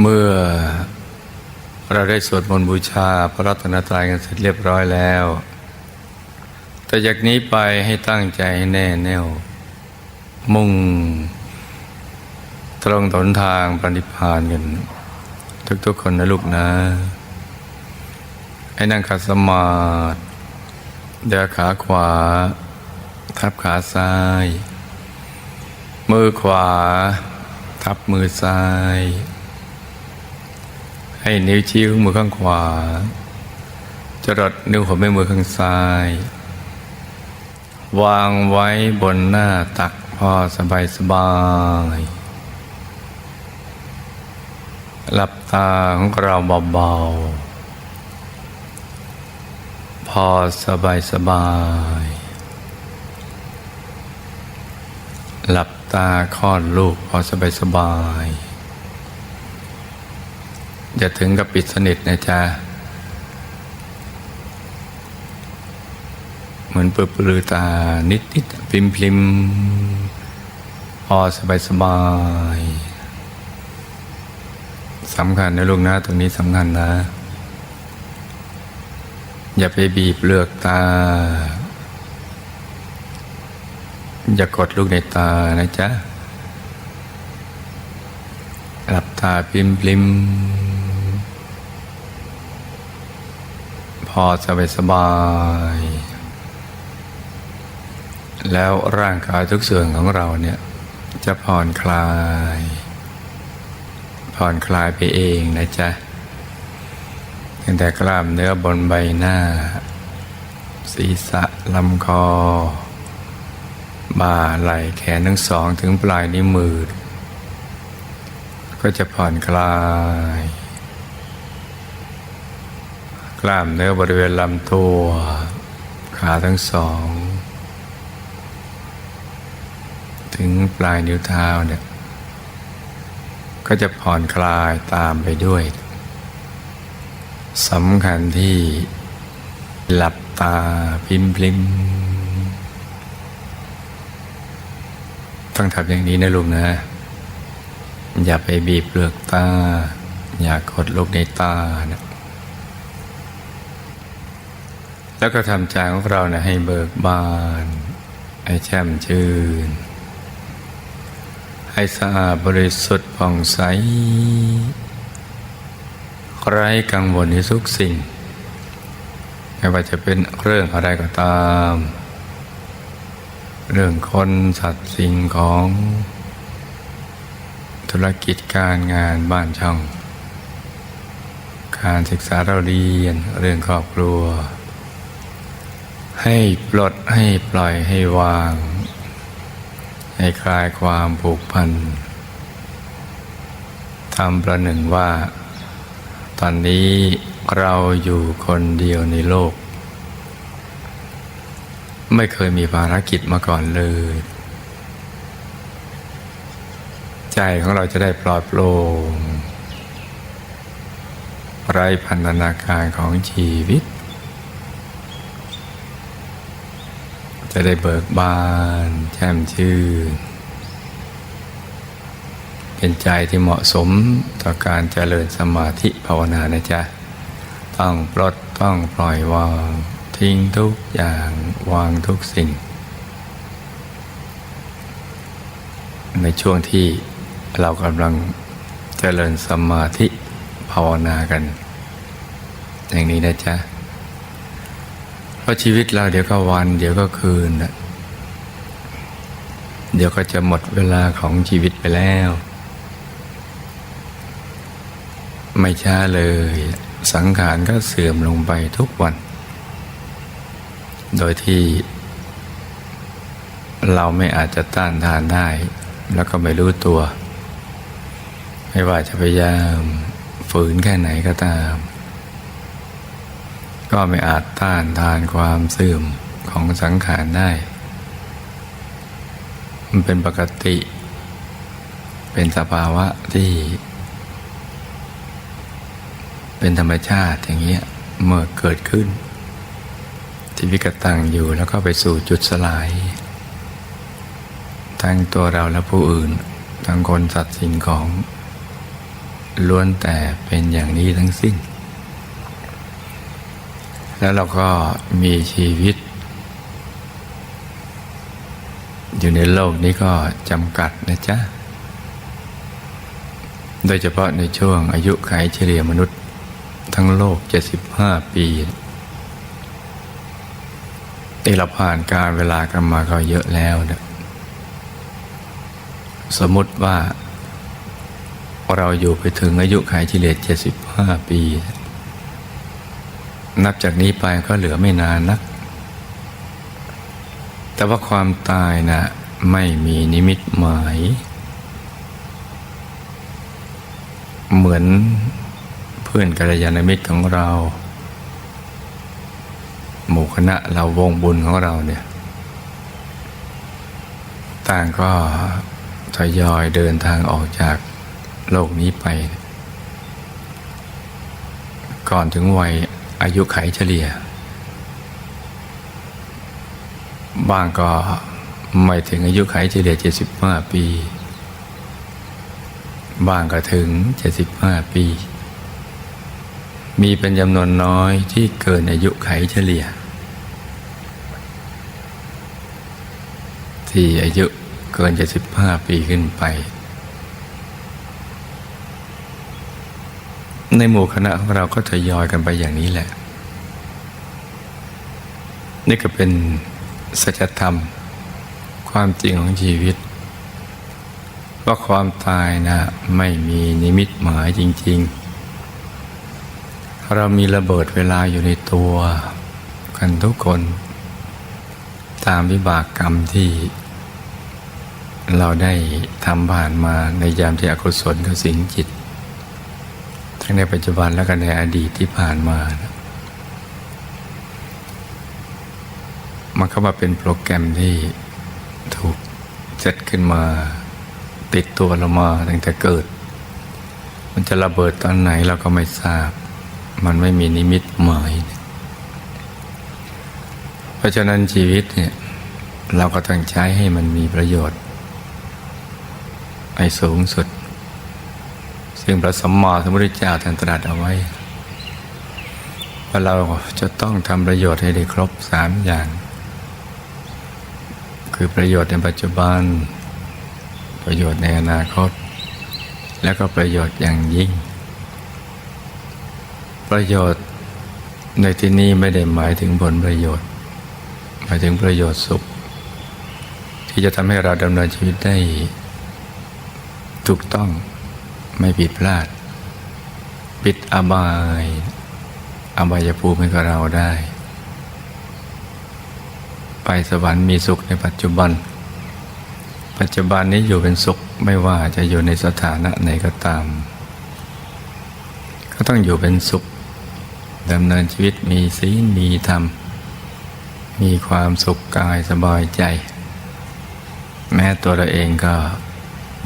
เมื่อเราได้สวดมนต์บูชาพระรัตนตรัยกันเสร็จเรียบร้อยแล้ว แต่จากนี้ไปให้ตั้งใจให้แน่แน่ว มุ่ง ตรงถนทางปณิพานกัน ทุกๆคนนะลูกนะ ให้นั่งขัดสมาธิเดินขาขวา ทับขาซ้าย มือขวา ทับมือซ้าย ให้นิ้วชี้ของมือข้างขวา จรดนิ้วหัวแม่มือข้างซ้าย วางไว้บนหน้าตักพอสบายสบายหลับตาของเราเบาๆ พอสบายสบายหลับตาคลอดลูกพอสบายสบาย อย่าถึงกับปิดสนิทนะจ๊ะ เหมือนเปิดปลือตานิดนิดพิมพิมพอสบายสบายสำคัญนะลูกนะ ตรงนี้สำคัญนะ อย่าไปบีบเลือกตา อย่ากดลูกในตานะจ๊ะหลับตาพิมพริมพ พอสบายสบาย แล้วร่างกายทุกส่วนของเราเนี่ยจะผ่อนคลาย ผ่อนคลายไปเองนะจ๊ะตั้งแต่กล้ามเนื้อบนใบหน้า ศีรษะลำคอ บ่าไหล่แขนทั้งสองถึงปลายนิ้วมือ ก็จะผ่อนคลาย กล้ามเนื้อบริเวณลำตัว ขาทั้งสอง ถึงปลายนิ้วเท้าเนี่ยก็จะผ่อนคลายตามไปด้วยสำคัญที่หลับตาพิมพลิมต้องทำอย่างนี้นะลุงนะ อย่าไปบีบเปลือกตา อย่ากดลูกในตานะ แล้วก็ทำใจของเรานะให้เบิกบาน ให้แช่มชื่น ให้สะอาดบริสุทธิ์ผ่องใสไร้กังวลในทุกสิ่ง ไม่ว่าจะเป็นเรื่องอะไรก็ตาม เรื่องคนสัตว์สิ่งของ ธุรกิจการงานบ้านช่อง การศึกษาเราเรียนเรื่องครอบครัว ให้ปลดให้ปล่อยให้วาง ให้คลายความผูกพันทำประหนึ่งว่า ตอนนี้เราอยู่คนเดียวในโลก ไม่เคยมีภารกิจมาก่อนเลย ใจของเราจะได้ปลอดโปร่งไร้พันธนาการของชีวิต จะได้เบิกบานแช่มชื่น เป็นใจที่เหมาะสมต่อการเจริญสมาธิภาวนานะจ๊ะ ต้องปลดต้องปล่อยวาง ทิ้งทุกอย่างวางทุกสิ่ง ในช่วงที่เรากำลังเจริญสมาธิภาวนากัน อย่างนี้นะจ๊ะ เพราะชีวิตเราเดี๋ยวก็วัน เดี๋ยวก็คืนเดี๋ยวก็จะหมดเวลาของชีวิตไปแล้ว ไม่ช้าเลย สังขารก็เสื่อมลงไปทุกวัน โดยที่ เราไม่อาจจะต้านทานได้ แล้วก็ไม่รู้ตัว ไม่ว่าจะพยายามฝืนแค่ไหนก็ตาม ก็ไม่อาจต้านทานความเสื่อมของสังขารได้ มันเป็นปกติ เป็นสภาวะที่ เป็นธรรมชาติอย่างเงี้ยเมื่อเกิดขึ้น ที่วิกตังอยู่แล้วก็ไปสู่จุดสลาย ทั้งตัวเราและผู้อื่น ทั้งคนสัตว์สิ่งของ ล้วนแต่เป็นอย่างนี้ทั้งสิ้น แล้วเราก็มีชีวิต อยู่ในโลกนี้ก็จำกัดนะจ๊ะ โดยเฉพาะในช่วงอายุขัยเฉลี่ยมนุษย์ ทั้งโลก 75 ปีที่เราผ่านการเวลากันมาก็เยอะแล้วนะสมมติว่าเราอยู่ไปถึงอายุขัยเฉลี่ย75 ปีนั นับจากนี้ไปก็เหลือไม่นานนัก แต่ว่าความตายนะไม่มีนิมิตหมาย เหมือนเพื่อนกัลยาณมิตรของเรา หมู่คณะเราวงบุญของเราเนี่ย ต่างก็ทยอยเดินทางออกจากโลกนี้ไป ก่อนถึงวัย อายุไขเฉลี่ย บางก็ไม่ถึงอายุไขเฉลี่ย 75 ปี บางก็ถึง 75 ปี มีเป็นจำนวนน้อยที่เกินอายุไขเฉลี่ย ที่อายุเกิน 75 ปีขึ้นไป ในหมู่คณะของเราก็ทยอยกันไปอย่างนี้แหละ นี่ก็เป็นสัจธรรม ความจริงของชีวิต ว่าความตายนะไม่มีนิมิตหมายจริง ๆ เรามีระเบิดเวลาอยู่ในตัวกันทุกคน ตามวิบากกรรมที่ เราได้ทำผ่านมาในยามที่อกุศลเขาสิงจิต ทั้งในปัจจุบันและก็ในอดีตที่ผ่านมานะมันเข้ามาเป็นโปรแกรมที่ถูกเซตขึ้นมา ติดตัวเรามาตั้งแต่เกิด มันจะระเบิดตอนไหนเราก็ไม่ทราบ มันไม่มีนิมิตหมาย เพราะฉะนั้นชีวิตเนี่ยเราก็ต้องใช้ให้มันมีประโยชน์ ให้สูงสุด ซึ่งพระสัมมาสัมพุทธเจ้าท่านตรัสเอาไว้ว่าเราจะต้องทำประโยชน์ให้ได้ครบสามอย่าง คือประโยชน์ในปัจจุบัน ประโยชน์ในอนาคต แล้วก็ประโยชน์อย่างยิ่ง ประโยชน์ในที่นี้ไม่ได้หมายถึงผลประโยชน์ หมายถึงประโยชน์สุข ที่จะทำให้เราดำเนินชีวิตได้ถูกต้อง ไม่ผิดพลาด ปิดอบาย อบายภูมิให้กับเราได้ ไปสวรรค์มีสุขในปัจจุบัน ปัจจุบันนี้อยู่เป็นสุขไม่ว่าจะอยู่ในสถานะไหนก็ตาม ก็ต้องอยู่เป็นสุขดำเนินชีวิตมีศีลมีธรรม มีความสุขกายสบายใจ แม้ตัวเราเองก็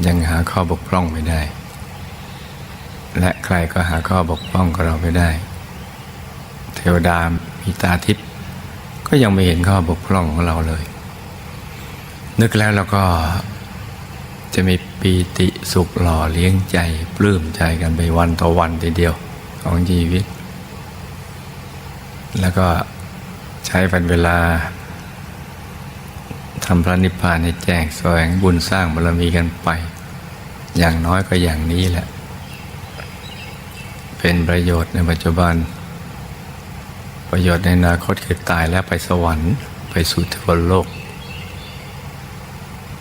ยังหาข้อบกพร่องไม่ได้ และใครก็หาข้อบกพร่องกับเราไม่ได้ เทวดามีตาทิพย์ก็ยังไม่เห็นข้อบกพร่องของเราเลย นึกแล้วเราก็จะมีปีติสุขหล่อเลี้ยงใจ ปลื้มใจกันไปวันต่อวันทีเดียวของชีวิต แล้วก็ใช้เป็นเวลาทำพระนิพพานให้แจ้งแสวงบุญสร้างบารมีกันไป อย่างน้อยก็อย่างนี้แหละ เป็นประโยชน์ในปัจจุบัน ประโยชน์ในอนาคตคือตายแล้วไปสวรรค์ไปสู่เทวโลก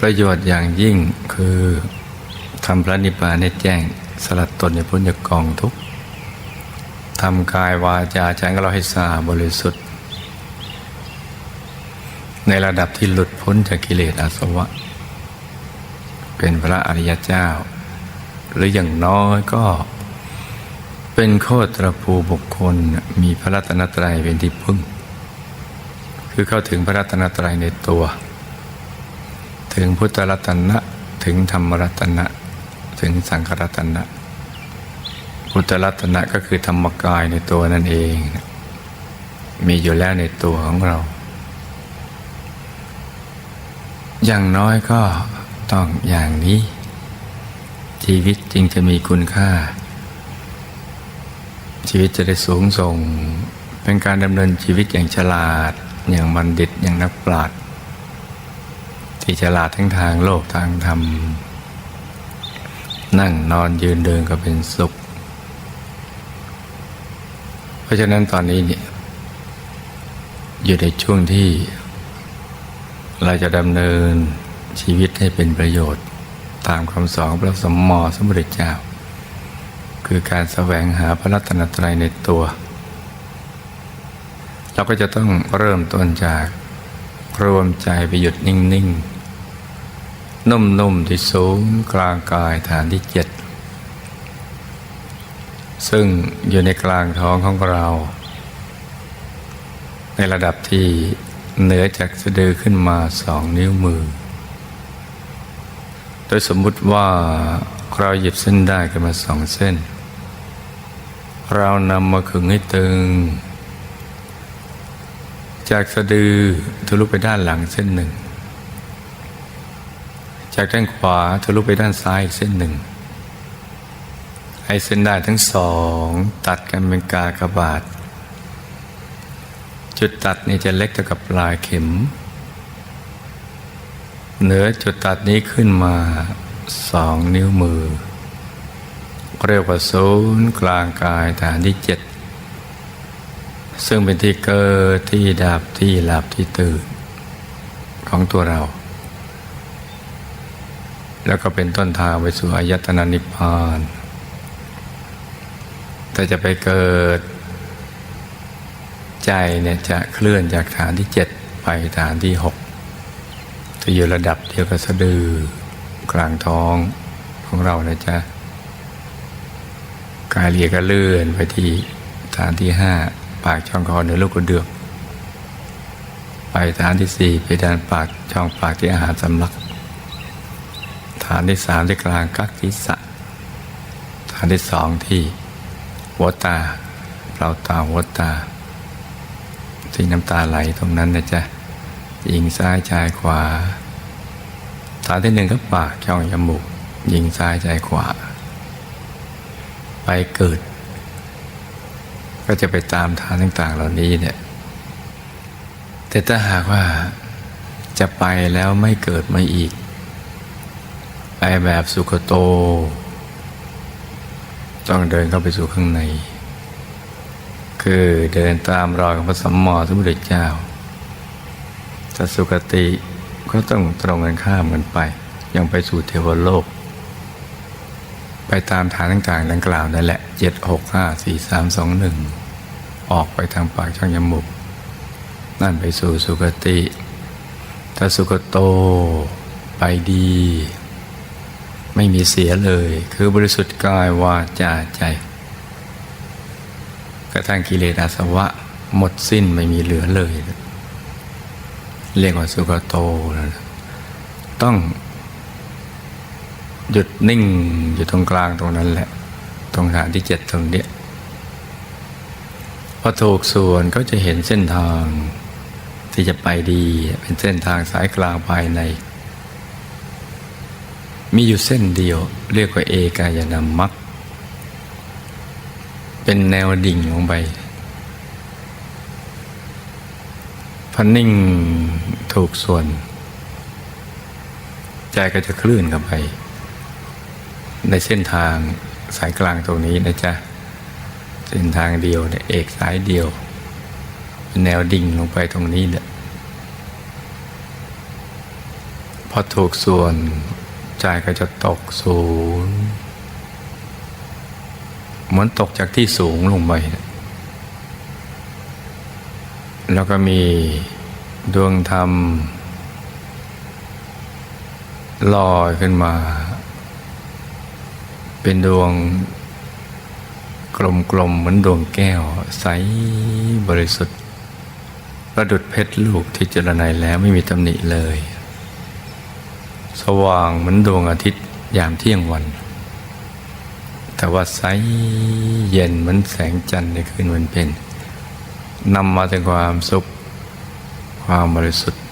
ประโยชน์อย่างยิ่งคือทำพระนิพพานให้แจ้งสลัดตนในพ้นจากกองทุกข์ทำกายวาจาใจของเราให้สะอาดบริสุทธิ์ ในระดับที่หลุดพ้นจากกิเลสอาสวะ เป็นพระอริยเจ้า หรืออย่างน้อยก็ เป็นโคตรภูบุคคลมีพระรัตนตรัยเป็นที่พึ่ง คือเข้าถึงพระรัตนตรัยในตัว ถึงพุทธรัตนะ ถึงธรรมรัตนะ ถึงสังฆรัตนะ พุทธรัตนะก็คือธรรมกายในตัวนั่นเอง มีอยู่แล้วในตัวของเรา อย่างน้อยก็ต้องอย่างนี้ ชีวิตจึงจะมีคุณค่า ชีวิตจะได้สูงส่ง เป็นการดำเนินชีวิตอย่างฉลาด อย่างบัณฑิตอย่างนักปราชญ์ที่ฉลาดทั้งทางโลกทางธรรม นั่งนอนยืนเดินก็เป็นสุข เพราะฉะนั้นตอนนี้เนี่ยอยู่ในช่วงที่ เราจะดำเนินชีวิตให้เป็นประโยชน์ตามคำสอนพระสมมอสมเด็จเจ้า คือการแสวงหาพระรัตนตรัยในตัว เราก็จะต้องเริ่มต้นจากรวมใจไปหยุดนิ่งๆ นุ่มๆ ที่ศูนย์กลางกายฐานที่เจ็ดซึ่งอยู่ในกลางท้องของเรา ในระดับที่เหนือจากสะดือขึ้นมาสองนิ้วมือ โดยสมมุติว่าเราหยิบเส้นได้ขึ้นมาสองเส้น เรานำมาขึงให้ตึง จากสะดือทะลุไปด้านหลังเส้นหนึ่ง จากด้านขวาทะลุไปด้านซ้ายอีกเส้นหนึ่งให้เส้นได้ทั้งสอง ตัดกันเป็นกากบาท จุดตัดนี่จะเล็กเท่ากับปลายเข็ม เหนือจุดตัดนี้ขึ้นมาสองนิ้วมือ เรียกว่าศูนย์กลางกายฐานที่เจ็ดซึ่งเป็นที่เกิดที่ดับที่หลับที่ตื่นของตัวเรา แล้วก็เป็นต้นทางไปสู่อายตนะนิพพาน แต่จะไปเกิดใจเนี่ยจะเคลื่อนจากฐานที่เจ็ดไปฐานที่หกจะอยู่ระดับเดียวกับสะดือกลางท้องของเรานะจ๊ะ กายเรียก็เลื่อนไปที่ฐานที่ห้าปากช่องคอเหนือลูกกระเดือก ไปฐานที่สี่ไปด้านปากช่องปากที่อาหารสำลัก ฐานที่สามที่กลางกักศีรษะฐานที่สองที่หัวตาเราตาหัวตา ที่น้ำตาไหลตรงนั้นนะจ๊ะยิงซ้ายชายขวา ฐานที่หนึ่งก็ปากช่องจมูกยิงซ้ายชายขวา ไปเกิด ก็จะไปตามฐานต่าง ๆ เหล่านี้เนี่ยแต่ถ้าหากว่าจะไปแล้วไม่เกิดมาอีก ไปแบบสุขโต ต้องเดินเข้าไปสู่ข้างใน คือเดินตามรอยของพระสัมมาสัมพุทธเจ้าถ้าสุคติก็ต้องตรงกันข้ามกันไป ยังไปสู่เทวโลก ไปตามฐานต่างๆ ดังกล่าวนั่นแหละเจ็ดหกห้าสี่สามสองหนึ่งออกไปทางปากช่องจมูกนั่นไปสู่สุคติถ้าสุคโตไปดี ไม่มีเสียเลย คือบริสุทธิ์กายวาจาใจ กระทั่งกิเลสอาสวะ หมดสิ้นไม่มีเหลือเลย เรียกว่าสุขโต ต้อง หยุดนิ่งอยู่ตรงกลางตรงนั้นแหละ ตรงฐานที่เจ็ดตรงเนี้ยพอถูกส่วนก็จะเห็นเส้นทาง ที่จะไปดีเป็นเส้นทางสายกลางภายใน มีอยู่เส้นเดียว เรียกว่าเอกายนามัคเป็นแนวดิ่งลงไปพันนิ่งถูกส่วน ใจก็จะคลื่นกันไป ในเส้นทางสายกลางตรงนี้นะจ๊ะ เส้นทางเดียวเนี่ยเอกสายเดียว แนวดิ่งลงไปตรงนี้เนี่ยพอถูกส่วนใจก็จะตกศูนย์เหมือนตกจากที่สูงลงไปนะแล้วก็มีดวงธรรมลอยขึ้นมา เป็นดวงกลมๆเหมือนดวงแก้ว ใสบริสุทธิ์ประดุดเพชรลูกที่เจรไนแล้วไม่มีตำหนิเลย สว่างเหมือนดวงอาทิตย์ยามเที่ยงวัน แต่ว่าใสเย็นเหมือนแสงจันทร์ในคืนวันเพ็ญนำมาถึงความสุข ความบริสุทธิ์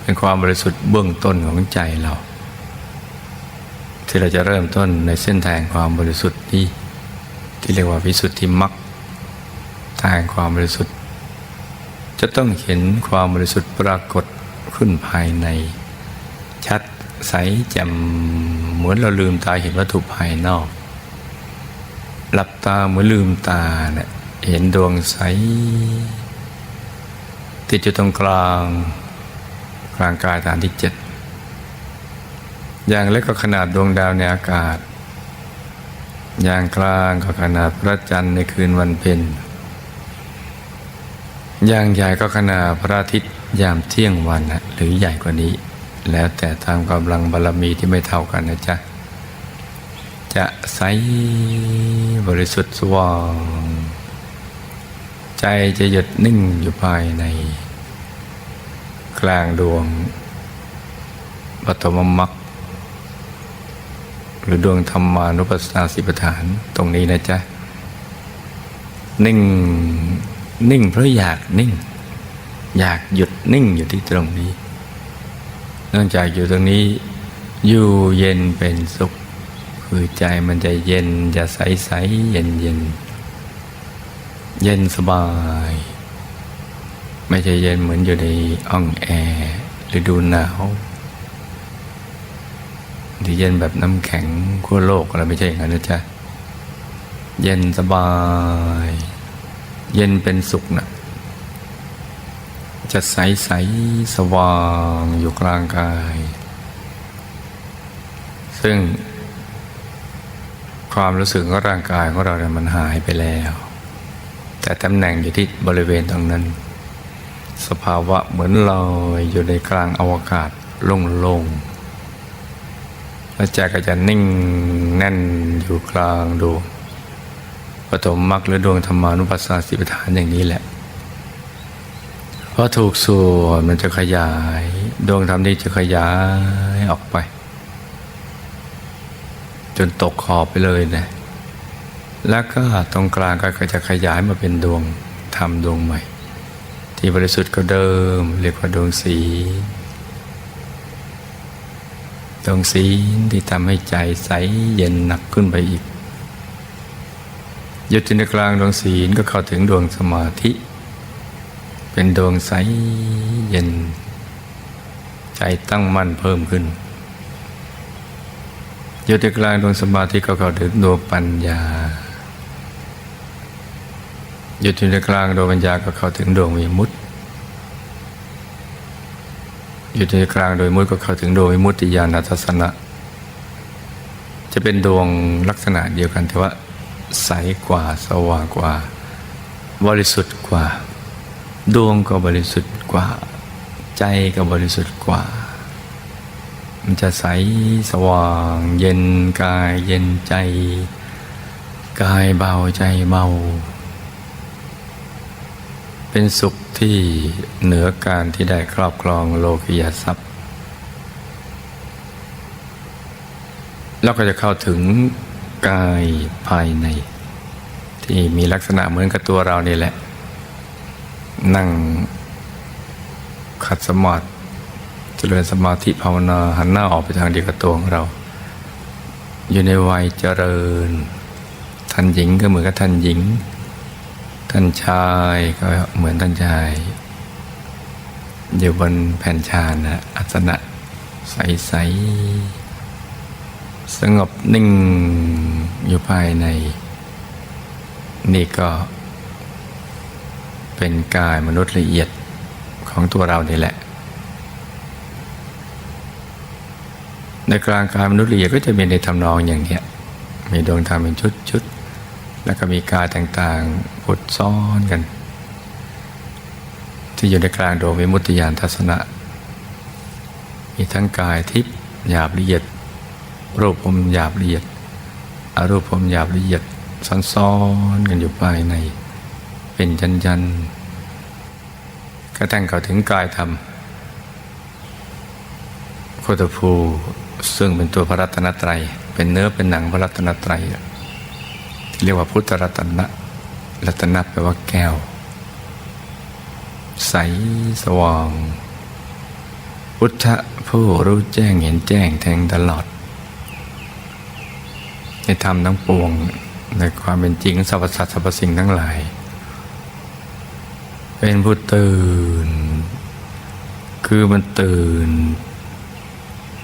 เป็นความบริสุทธิ์เบื้องต้นของใจเรา ที่เราจะเริ่มต้นในเส้นทางความบริสุทธิ์นี้ ที่เรียกว่าวิสุทธิมรรคทางความบริสุทธิ์ จะต้องเห็นความบริสุทธิ์ปรากฏขึ้นภายใน ชัดใสแจ่มเหมือนเราลืมตาเห็นวัตถุภายนอก หลับตาเหมือนลืมตาเนี่ยเห็นดวงใส ติดอยู่ตรงกลางกลางกายฐานที่เจ็ด อย่างเล็กก็ขนาดดวงดาวในอากาศ อย่างกลางก็ขนาดพระจันทร์ในคืนวันเพ็ญ อย่างใหญ่ก็ขนาดพระอาทิตย์ยามเที่ยงวันนะหรือใหญ่กว่านี้ แล้วแต่ตามกำลังบารมีที่ไม่เท่ากันนะจ๊ะ จะใสบริสุทธิ์สว่างใจจะหยุดนิ่งอยู่ภายใน กลางดวงปฐมมรรค หรือดวงธรรมานุปัสสนาสิปฐานตรงนี้นะจ๊ะ นิ่ง นิ่งเพราะอยากนิ่ง อยากหยุดนิ่งอยู่ที่ตรงนี้เนื่องจากอยู่ตรงนี้ อยู่เย็นเป็นสุข คือใจมันจะเย็นจะใสใสเย็นเย็นเย็นสบาย ไม่ใช่เย็นเหมือนอยู่ในอ่องแอร์หรือดูหนาว หรือเย็นแบบน้ำแข็งขั้วโลกอะไรไม่ใช่อย่างนั้นนะจ๊ะเย็นสบาย เย็นเป็นสุขนะจะใสใสสว่างอยู่กลางกาย ซึ่ง ความรู้สึกของร่างกายของเราเนี่ยมันหายไปแล้ว แต่ตำแหน่งอยู่ที่บริเวณตรงนั้น สภาวะเหมือนลอยอยู่ในกลางอวกาศโล่งๆ แล้วใจก็จะนิ่งแน่นอยู่กลางดวงปฐมมรรคหรือดวงธรรมานุปัสสนาสิบฐานอย่างนี้แหละพอถูกส่วนมันจะขยาย ดวงธรรมนี้จะขยายออกไป จนตกขอบไปเลยนะแล้วก็ตรงกลางก็จะขยายมาเป็นดวงธรรมดวงใหม่ ที่บริสุทธิ์ก็เดิมเรียกว่าดวงสี ดวงสีที่ทำให้ใจใสเย็นหนักขึ้นไปอีกหยุดอยู่ในกลางดวงศีลก็เข้าถึงดวงสมาธิ เป็นดวงใสเย็น ใจตั้งมั่นเพิ่มขึ้นอยู่ในกลางดวงสมาธิก็เข้าถึงดวงปัญญาอยู่ในกลางดวงปัญญาก็เข้าถึงดวงวิมุตติ อยู่ในกลางโดยมุติก็เข้าถึงโดวงวิมุตติญาณทัศนะ จะเป็นดวงลักษณะเดียวกันแต่ว่า ใสกว่าสว่างกว่า บริสุทธิ์กว่า ดวงก็บริสุทธิ์กว่า ใจก็บริสุทธิ์กว่า มันจะใสสว่าง เย็นกายเย็นใจ กายเบาใจเบาเป็นสุข ที่เหนือการที่ได้ครอบครองโลกิยทรัพย์ แล้วก็จะเข้าถึงกายภายใน ที่มีลักษณะเหมือนกับตัวเรานี่แหละ นั่งขัดสมาธิเจริญสมาธิภาวนาหันหน้าออกไปทางเดียวกับตัวของเรา อยู่ในวัยเจริญท่านหญิงก็เหมือนกับท่านหญิง ท่านชายก็เหมือนท่านชาย อยู่บนแผ่นชานะอัสนะใสๆสงบนิ่งอยู่ภายใน นี่ก็ เป็นกายมนุษย์ละเอียดของตัวเรานี่แหละ ในกลางกายมนุษย์ละเอียดก็จะมีในทำนองอย่างเนี้ยมีดวงธรรมเป็นชุดๆ แล้วก็มีกายต่างๆพุดซ้อนกัน ที่อยู่ในกลางดวงวิมุตติญาณทัศนะ มีทั้งกายทิพย์หยาบละเอียด รูปผมหยาบละเอียดอารูปผมหยาบละเอียดซ้อนๆกันอยู่ภายใน เป็นยันๆกระทั่งเข้าถึงกายธรรมโคตภูซึ่งเป็นตัวพระรัตนตรัย เป็นเนื้อเป็นหนังพระรัตนตรัย เรียกว่าพุทธรัตนะรัตนะแปลว่าแก้ว ใสสว่าง พุทธผู้รู้แจ้งเห็นแจ้งแทงตลอด ในธรรมทั้งปวงในความเป็นจริงสรรพสัตว์สรรพสิ่งทั้งหลาย เป็นผู้ตื่น คือมันตื่น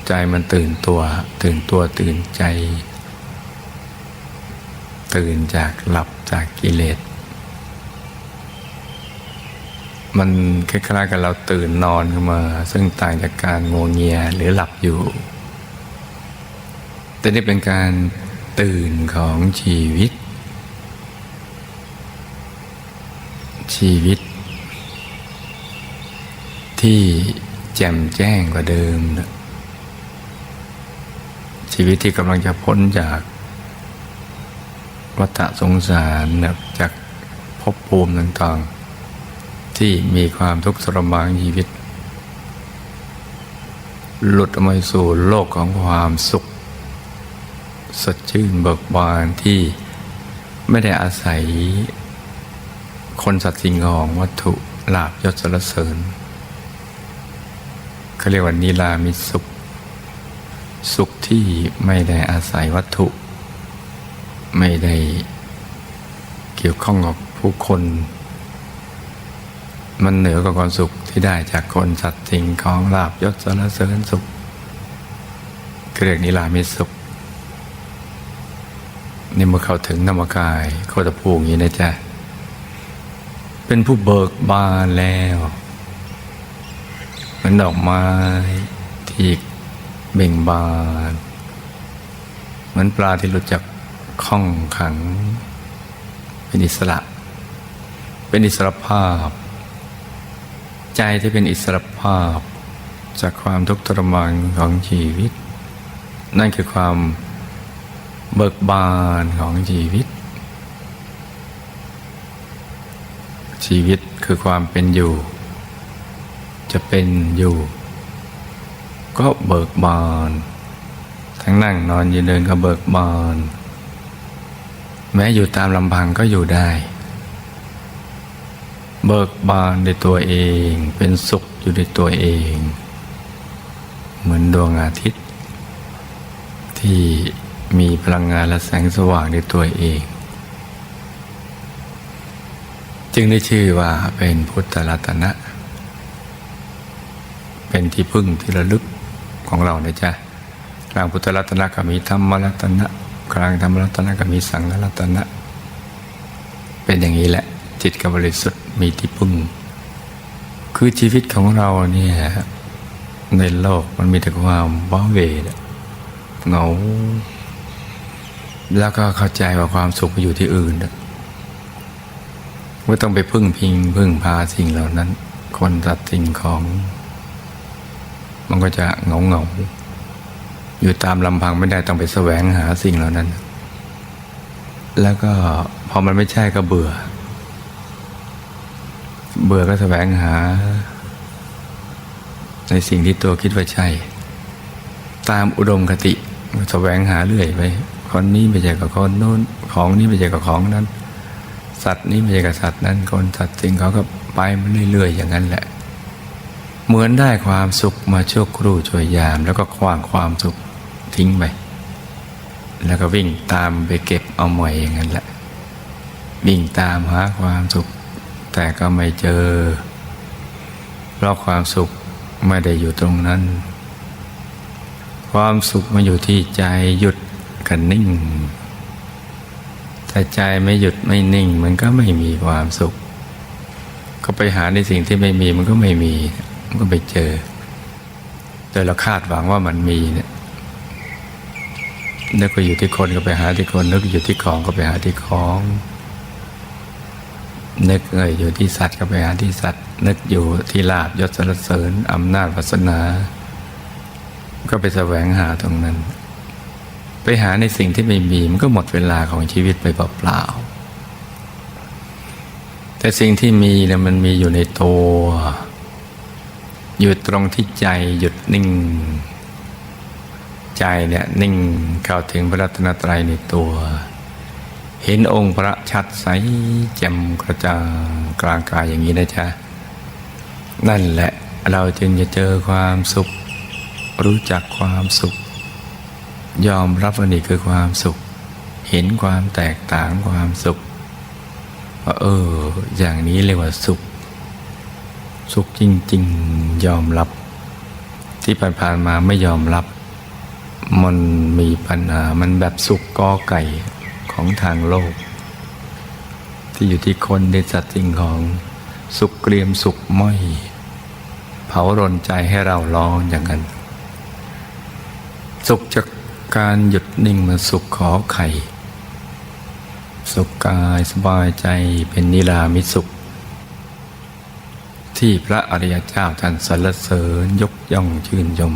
ใจมันตื่นตัว ตื่นตัวตื่นใจ ตื่นจากหลับจากกิเลส มันคล้ายๆกับเราตื่นนอนขึ้นมา ซึ่งต่างจากการงวงเงียหรือหลับอยู่ แต่นี่เป็นการตื่นของชีวิต ชีวิต ที่แจ่มแจ้งกว่าเดิม ชีวิตที่กำลังจะพ้นจาก วัฏสงสารนะจากภพภูมิต่างๆ ที่มีความทุกข์ทรมานชีวิต หลุดออกมาสู่โลกของความสุข สดชื่นเบิกบานที่ไม่ได้อาศัย คนสัตว์สิ่งของวัตถุลาบยศสรรเสริญเขาเรียกว่านิรามิสุข สุขที่ไม่ได้อาศัยวัตถุ ไม่ได้เกี่ยวข้องกับผู้คน มันเหนือกว่าความสุขที่ได้จากคนสัตว์สิ่งของลาบยศสรรเสริญสุขเรียกนิรามิสุขนี่เมื่อเข้าถึงนามกายโคตรภูอย่างนี้นะจ๊ะเป็นผู้เบิกบานแล้วเหมือนดอกไม้ที่เบ่งบาน เหมือนปลาที่หลุดจาก ข้องขัง เป็นอิสระ เป็นอิสระภาพ ใจที่เป็นอิสระภาพ จากความทุกข์ทรมานของชีวิต นั่นคือความเบิกบานของชีวิต ชีวิตคือความเป็นอยู่ จะเป็นอยู่ ก็เบิกบาน ทั้งนั่งนอนยืนเดินก็เบิกบาน แม้อยู่ตามลำพังก็อยู่ได้ เบิกบานในตัวเองเป็นสุขอยู่ในตัวเอง เหมือนดวงอาทิตย์ ที่มีพลังงานและแสงสว่างในตัวเอง จึงได้ชื่อว่าเป็นพุทธรัตนะ เป็นที่พึ่งที่ระลึกของเรานะจ๊ะกลางพุทธรัตนะก็มีธรรมรัตนะ กลางธรรมรัตนะก็มีสังฆรัตนะ เป็นอย่างนี้แหละ จิตกับบริสุทธิ์มีที่พึ่ง คือชีวิตของเราเนี่ยในโลกมันมีแต่ความว้าเวเหงาแล้วก็เข้าใจว่าความสุขอยู่ที่อื่นไม่ต้องไปพึ่งพิงพึ่งพาสิ่งเหล่านั้น คนตัดสิ่งของ มันก็จะเหงาเหงา อยู่ตามลำพังไม่ได้ต้องไปแสวงหาสิ่งเหล่านั้น แล้วก็พอมันไม่ใช่ก็เบื่อ เบื่อก็แสวงหา ในสิ่งที่ตัวคิดว่าใช่ ตามอุดมคติแสวงหาเรื่อยไปคนนี้ไม่ใช่กับคนโน้นของนี้ไม่ใช่กับของนั้น สัตว์นี้ไม่ใช่กับสัตว์นั้น คนสัตว์สิ่งเขาก็ไปมันเรื่อยๆอย่างนั้นแหละ เหมือนได้ความสุขมาชั่วครู่ชั่วยาม แล้วก็คว้างความสุข ทิ้งไปแล้วก็วิ่งตามไปเก็บเอาใหม่อย่างนั้นแหละ วิ่งตามหาความสุข แต่ก็ไม่เจอ เพราะความสุขไม่ได้อยู่ตรงนั้น ความสุขมาอยู่ที่ใจหยุดกันนิ่งแต่ใจไม่หยุดไม่นิ่ง มันก็ไม่มีความสุข ก็ไปหาในสิ่งที่ไม่มีมันก็ไม่มี มันก็ไปเจอแต่เราคาดหวังว่ามันมีเนี่ย นึกว่าอยู่ที่คนก็ไปหาที่คน นึกอยู่ที่ของก็ไปหาที่ของ นึกเอ่ยอยู่ที่สัตว์ก็ไปหาที่สัตว์ นึกอยู่ที่ลาบยศสรรเสริญอำนาจวาสนา ก็ไปแสวงหาตรงนั้น ไปหาในสิ่งที่ไม่มีมันก็หมดเวลาของชีวิตไปเปล่าๆแต่สิ่งที่มีเนี่ยมันมีอยู่ในตัวอยู่ตรงที่ใจหยุดนิ่ง ใจเนี่ยนิ่งเข้าถึงพระรัตนตรัยในตัว เห็นองค์พระชัดใสแจ่มกระจ่างกลางกายอย่างนี้นะจ๊ะ นั่นแหละเราจึงจะเจอความสุข รู้จักความสุข ยอมรับว่านี่คือความสุข เห็นความแตกต่างความสุขว่าเออ อย่างนี้เรียกว่าสุข สุขจริง ๆ ยอมรับ ที่ผ่านๆมาไม่ยอมรับ มันมีปัญหามันแบบสุขกอไก่ของทางโลก ที่อยู่ที่คนในสัตว์สิ่งของสุขเกรียมสุขม้อย เผารนใจให้เราร้อนอย่างนั้น สุขจากการหยุดนิ่งมาสุขขอไข่ สุขกายสบายใจเป็นนิรามิสุข ที่พระอริยเจ้าท่านสรรเสริญยกย่องชื่นชม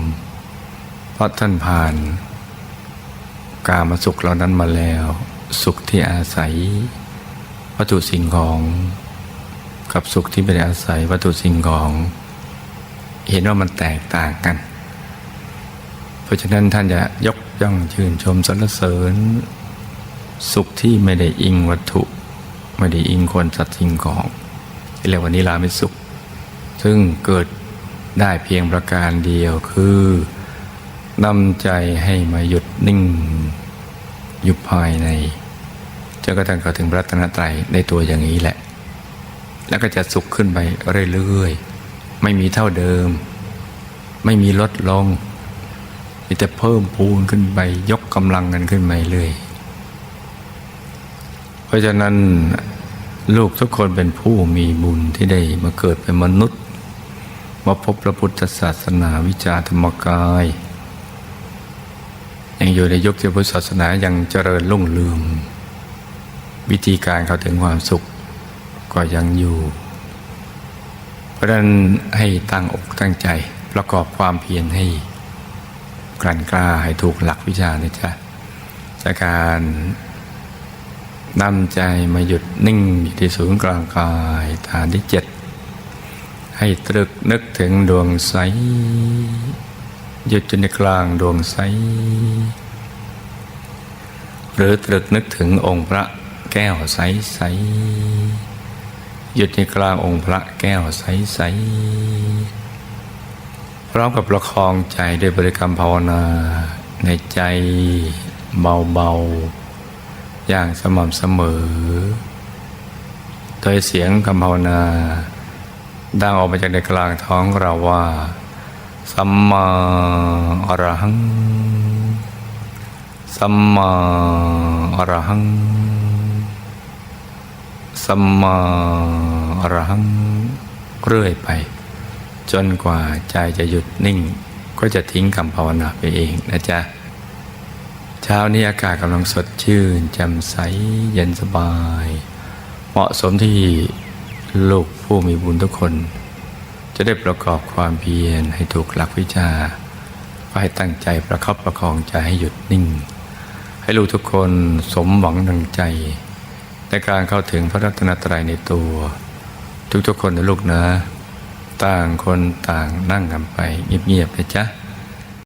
เพราะท่านผ่าน กามาสุขเหล่านั้นมาแล้ว สุขที่อาศัย วัตถุสิ่งของกับสุขที่ไม่ได้อาศัยวัตถุสิ่งของ เห็นว่ามันแตกต่างกัน เพราะฉะนั้นท่านจะยกย่องชื่นชมสรรเสริญ สุขที่ไม่ได้อิงวัตถุ ไม่ได้อิงคนสัตว์สิ่งของที่เรียกว่านิรามิสุข ซึ่งเกิดได้เพียงประการเดียวคือ นำใจให้มาหยุดนิ่ง อยู่ภายในจนกระทั่งเข้าถึงรัตนตรัยในตัวอย่างนี้แหละ แล้วก็จะสุขขึ้นไปเรื่อยๆ ไม่มีเท่าเดิม ไม่มีลดลงมีแต่เพิ่มพูนขึ้นไป ยกกำลังกันขึ้นไปเรื่อยเพราะฉะนั้นลูกทุกคนเป็นผู้มีบุญที่ได้มาเกิดเป็นมนุษย์ มาพบพระพุทธศาสนาวิจาธรรมกาย ยังอยู่ในยุคที่พุทธศาสนายังเจริญรุ่งเรืองวิธีการเข้าถึงความสุขก็ยังอยู่ เพราะนั้นให้ตั้งอกตั้งใจประกอบความเพียรให้กลั่นกล้าให้ถูกหลักวิชานะจ๊ะจากการนำใจมาหยุดนิ่งอยู่ที่ศูนย์กลางกายฐานที่เจ็ดให้ตรึกนึกถึงดวงใส หยุดอยู่ในกลางดวงใสหรือตรึกนึกถึงองค์พระแก้วใสใสหยุดในกลางองค์พระแก้วใสใสพร้อมกับประคองใจด้วยบริกรรมภาวนาในใจเบาๆ อย่างสม่ำเสมอ โดยเสียงคำภาวนาดังออกมาจากในกลางท้องเราว่า สัมมาอรหัง สัมมาอรหัง สัมมาอรหัง เรื่อยไป จนกว่าใจจะหยุดนิ่ง ก็จะทิ้งคำภาวนาไปเองนะจ๊ะ เช้านี้อากาศกำลังสดชื่นแจ่มใสเย็นสบาย เหมาะสมที่ลูกผู้มีบุญทุกคน จะได้ประกอบความเพียรให้ถูกหลักวิชาให้ตั้งใจประคับประคองใจให้หยุดนิ่ง ให้ลูกทุกคนสมหวังดังใจ ในการเข้าถึงพระรัตนตรัยในตัว ทุกๆคนนะลูกนะ ต่างคนต่างนั่งกันไปเงียบๆนะจ๊ะ